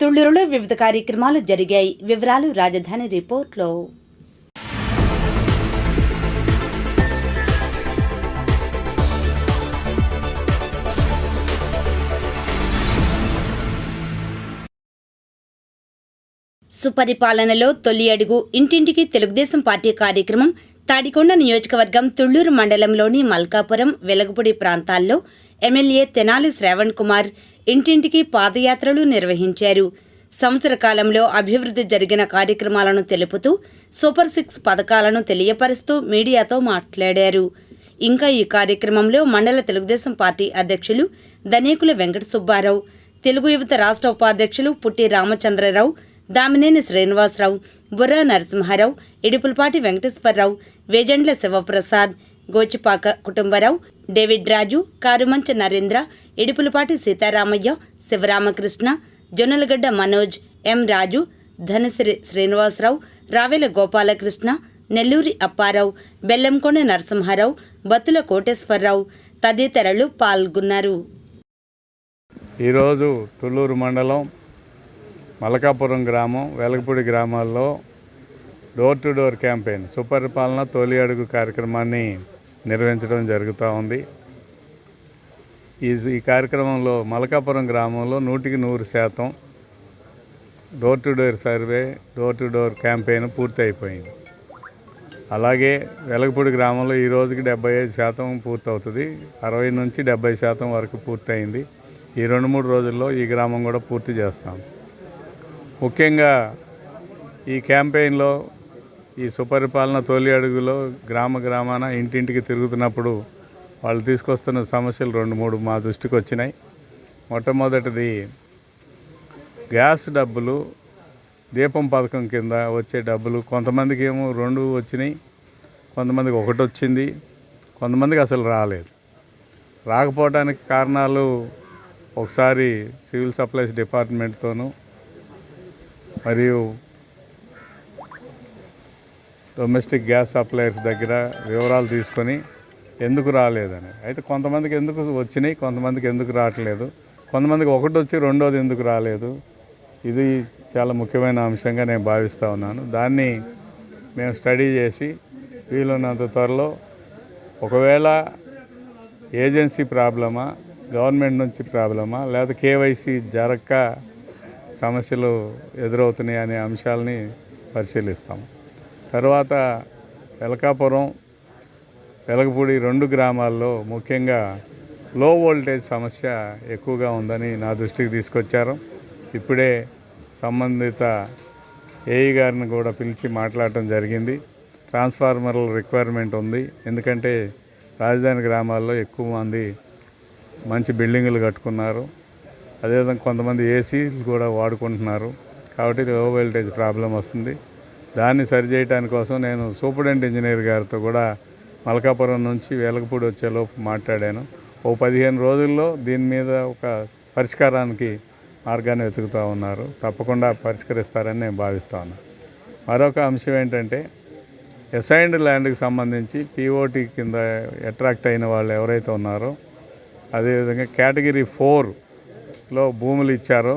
తుళ్ళూరులో వివిధ కార్యక్రమాలు జరిగాయి. వివరాలు రాజధాని రిపోర్ట్లో. సుపరిపాలనలో తొలి అడుగు ఇంటింటికి తెలుగుదేశం పార్టీ కార్యక్రమం తాడికొండ నియోజకవర్గం తుళ్ళూరు మండలంలోని మల్కాపురం వెలగపూడి ప్రాంతాల్లో ఎమ్మెల్యే తెనాలి శ్రావణ్ కుమార్ ఇంటింటికి పాదయాత్రలు నిర్వహించారు. సంవత్సర కాలంలో అభివృద్ధి జరిగిన కార్యక్రమాలను తెలుపుతూ సూపర్ సిక్స్ పథకాలను తెలియపరుస్తూ మీడియాతో మాట్లాడారు. ఇంకా ఈ కార్యక్రమంలో మండల తెలుగుదేశం పార్టీ అధ్యక్షులు దనేకుల వెంకట సుబ్బారావు తెలుగు యువత రాష్ట్ర ఉపాధ్యక్షులు పుట్టి రామచంద్రరావు దామినేని శ్రీనివాసరావు బుర్రా నరసింహారావు ఇడుపులపాటి వెంకటేశ్వరరావు వేజండ్ల శివప్రసాద్ గోచిపాక కుటుంబరావు డేవిడ్ రాజు కారుమంచ నరేంద్ర ఇడుపులపాటి సీతారామయ్య శివరామకృష్ణ జొన్నలగడ్డ మనోజ్ ఎం రాజు ధనసిరి శ్రీనివాసరావు రావెల గోపాలకృష్ణ నెల్లూరి అప్పారావు బెల్లంకొండ నరసింహారావు బత్తుల కోటేశ్వరరావు తదితరులు పాల్గొన్నారు. ఈరోజు తుళ్ళూరు మండలం మలకాపురం గ్రామం వెలగపూడి గ్రామాల్లో డోర్ టు డోర్ క్యాంపెయిన్ సుపరిపాలన తొలి అడుగు కార్యక్రమాన్ని నిర్వహించడం జరుగుతూ ఉంది. ఈ ఈ కార్యక్రమంలో మలకాపురం గ్రామంలో నూటికి నూరు శాతం door to door survey door to door campaign పూర్తి అయిపోయింది. అలాగే వెలగపూడి గ్రామంలో ఈ రోజుకి డెబ్బై ఐదు శాతం పూర్తవుతుంది. అరవై నుంచి డెబ్బై శాతం వరకు పూర్తయింది. ఈ రెండు మూడు రోజుల్లో ఈ గ్రామం కూడా పూర్తి చేస్తాం. ముఖ్యంగా ఈ క్యాంపెయిన్లో ఈ సుపరిపాలన తొలి అడుగులో గ్రామ గ్రామాన ఇంటింటికి తిరుగుతున్నప్పుడు వాళ్ళు తీసుకొస్తున్న సమస్యలు రెండు మూడు మా దృష్టికి వచ్చినాయి. మొట్టమొదటిది గ్యాస్ డబ్బులు దీపం పథకం కింద వచ్చే డబ్బులు కొంతమందికి ఏమో రెండు వచ్చినాయి కొంతమందికి ఒకటి వచ్చింది కొంతమందికి అసలు రాలేదు. రాకపోవడానికి కారణాలు ఒకసారి సివిల్ సప్లైస్ డిపార్ట్మెంట్తోనూ మరియు డొమెస్టిక్ గ్యాస్ సప్లయర్స్ దగ్గర వివరాలు తీసుకొని ఎందుకు రాలేదని. అయితే కొంతమందికి ఎందుకు వచ్చినాయి కొంతమందికి ఎందుకు రావట్లేదు. కొంతమందికి ఒకటి వచ్చి రెండోది ఎందుకు రాలేదు. ఇది చాలా ముఖ్యమైన అంశంగా నేను భావిస్తూ ఉన్నాను. దాన్ని మేము స్టడీ చేసి వీలున్నంత త్వరలో ఒకవేళ ఏజెన్సీ ప్రాబ్లమా గవర్నమెంట్ నుంచి ప్రాబ్లమా లేదా కేవైసీ జరక్క సమస్యలు ఎదురవుతున్నాయి అనే అంశాలని పరిశీలిస్తాము. తర్వాత వెలకాపురం వెలగపూడి రెండు గ్రామాల్లో ముఖ్యంగా లో వోల్టేజ్ సమస్య ఎక్కువగా ఉందని నా దృష్టికి తీసుకొచ్చారు. ఇప్పుడే సంబంధిత ఏఈ గారిని కూడా పిలిచి మాట్లాడటం జరిగింది. ట్రాన్స్ఫార్మర్ల రిక్వైర్మెంట్ ఉంది. ఎందుకంటే రాజధాని గ్రామాల్లో ఎక్కువ మంది మంచి బిల్డింగులు కట్టుకున్నారు. అదేవిధంగా కొంతమంది ఏసీలు కూడా వాడుకుంటున్నారు. కాబట్టి లో వోల్టేజ్ ప్రాబ్లం వస్తుంది. దాన్ని సరిచేయటాని కోసం నేను సూపరింటెండెంట్ ఇంజనీర్ గారితో కూడా మలకాపురం నుంచి వేలకపూడి వచ్చేలోపు మాట్లాడాను. ఓ పదిహేను రోజుల్లో దీని మీద ఒక పరిష్కారానికి మార్గాన్ని వెతుకుతూ ఉన్నారు. తప్పకుండా పరిష్కరిస్తారని నేను భావిస్తాను మరొక అంశం ఏంటంటే అసైన్డ్ ల్యాండ్కి సంబంధించి పీఓటీ కింద అట్రాక్ట్ అయిన వాళ్ళు ఎవరైతే ఉన్నారో అదేవిధంగా కేటగిరీ ఫోర్లో భూములు ఇచ్చారో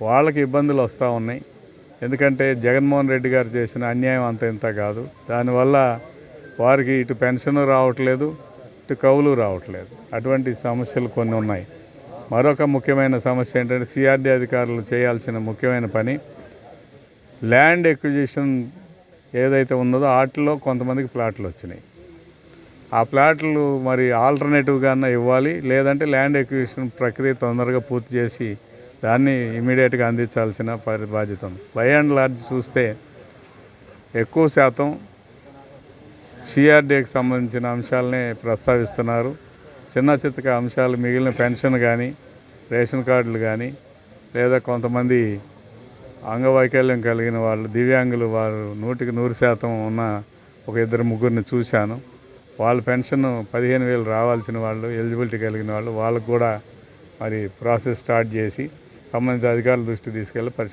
వాళ్ళకి ఇబ్బందులు వస్తూ ఉన్నాయి. ఎందుకంటే జగన్మోహన్ రెడ్డి గారు చేసిన అన్యాయం అంత ఇంత కాదు. దానివల్ల వారికి ఇటు పెన్షన్ రావట్లేదు ఇటు కవులు రావట్లేదు. అటువంటి సమస్యలు కొన్ని ఉన్నాయి. మరొక ముఖ్యమైన సమస్య ఏంటంటే సిఆర్డీ అధికారులు చేయాల్సిన ముఖ్యమైన పని ల్యాండ్ ఎక్విజిషన్ ఏదైతే ఉన్నదో వాటిలో కొంతమందికి ప్లాట్లు వచ్చినాయి. ఆ ప్లాట్లు మరి ఆల్టర్నేటివ్గా ఇవ్వాలి లేదంటే ల్యాండ్ ఎక్విజిషన్ ప్రక్రియ తొందరగా పూర్తి చేసి దాన్ని ఇమీడియట్గా అందించాల్సిన బాధ్యత ఉంది. బై అండ్ లార్జ్ చూస్తే ఎక్కువ శాతం సిఆర్డీకి సంబంధించిన అంశాలనే ప్రస్తావిస్తున్నారు. చిన్న చిత్తక అంశాలు మిగిలిన పెన్షన్ కానీ రేషన్ కార్డులు కానీ లేదా కొంతమంది అంగవైకల్యం కలిగిన వాళ్ళు దివ్యాంగులు వారు నూటికి నూరు శాతం ఉన్న ఒక ఇద్దరు ముగ్గురిని చూశాను. వాళ్ళ పెన్షన్ పదిహేను వేలు రావాల్సిన వాళ్ళు ఎలిజిబిలిటీ కలిగిన వాళ్ళు వాళ్ళకు కూడా మరి ప్రాసెస్ స్టార్ట్ చేసి సంబంధిత అధికారుల దృష్టి తీసుకెళ్ళి పరిశీ